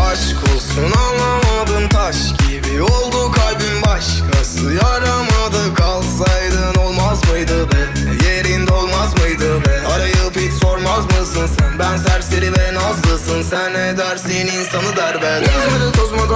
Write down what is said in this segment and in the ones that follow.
Aşk olsun taş gibi oldu kalbim başkası. Yaramadı kalsaydın olmaz mıydı be? Yerinde olmaz mıydı be? Arayıp hiç sormaz mısın sen? Ben serseri ve nazlısın. Sen ne dersin? İnsanı derbeder Gezmedi tozmadı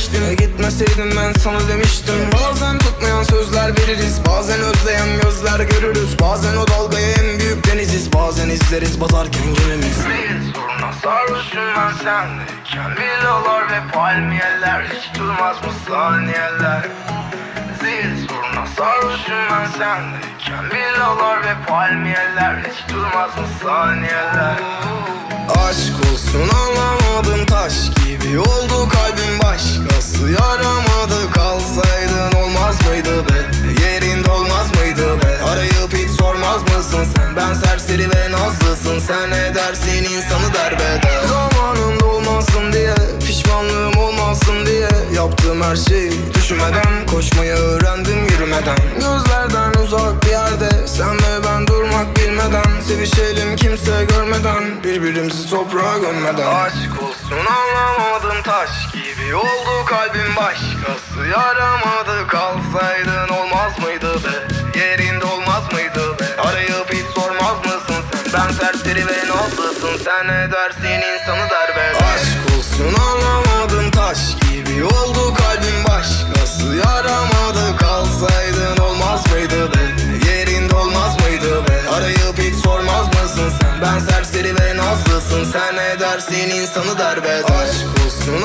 her gün seviştim e gitmeseydim ben sana demiştim. Bazen tutmayan sözler veririz bazen özleyen gözler görürüz. Bazen o dalgaya en büyük deniziz bazen izleriz batarken gemimiz. Bir soruna sarhoşum ben sendeyken Villalar ve palmiyeler Hiç durmaz mı saniyeler? Zil soruna sarhoşum ben sendeyken Villalar ve palmiyeler Hiç durmaz mı saniyeler? Aşk olsun anlamadım taş gibi oldu mıydı be? Yerinde olmaz mıydı be? Arayıp hiç sormaz mısın sen? Ben serseri ve nazlısın. Sen ne dersin? İnsanı derbeder. Zamanında olmasın diye pişmanlığım olmasın diye yaptığım her şeyi düşünmeden koşmayı öğrendim yürümeden. Gözlerden uzak bir yerde sen ve ben durmak bilmeden sevişelim kimse görmeden birbirimizi toprağa gömmeden. Aşk olsun anlamadım taş gibi oldu kalbim başkası. Yaramadı kalsaydın olmaz mıydı be? Yerinde olmaz mıydı be? Arayıp hiç sormaz mısın sen? Ben serseri ve nazlısın. Sen ne dersin? İnsanı derbeder Aşk olsun anlamadım taş gibi oldu kalbim başkası yaramadı. Kalsaydın olmaz mıydı be? Yerinde olmaz mıydı be? Arayıp hiç sormaz mısın sen? Ben serseri ve nazlısın. Sen ne dersin? İnsanı derbeder Aşk olsun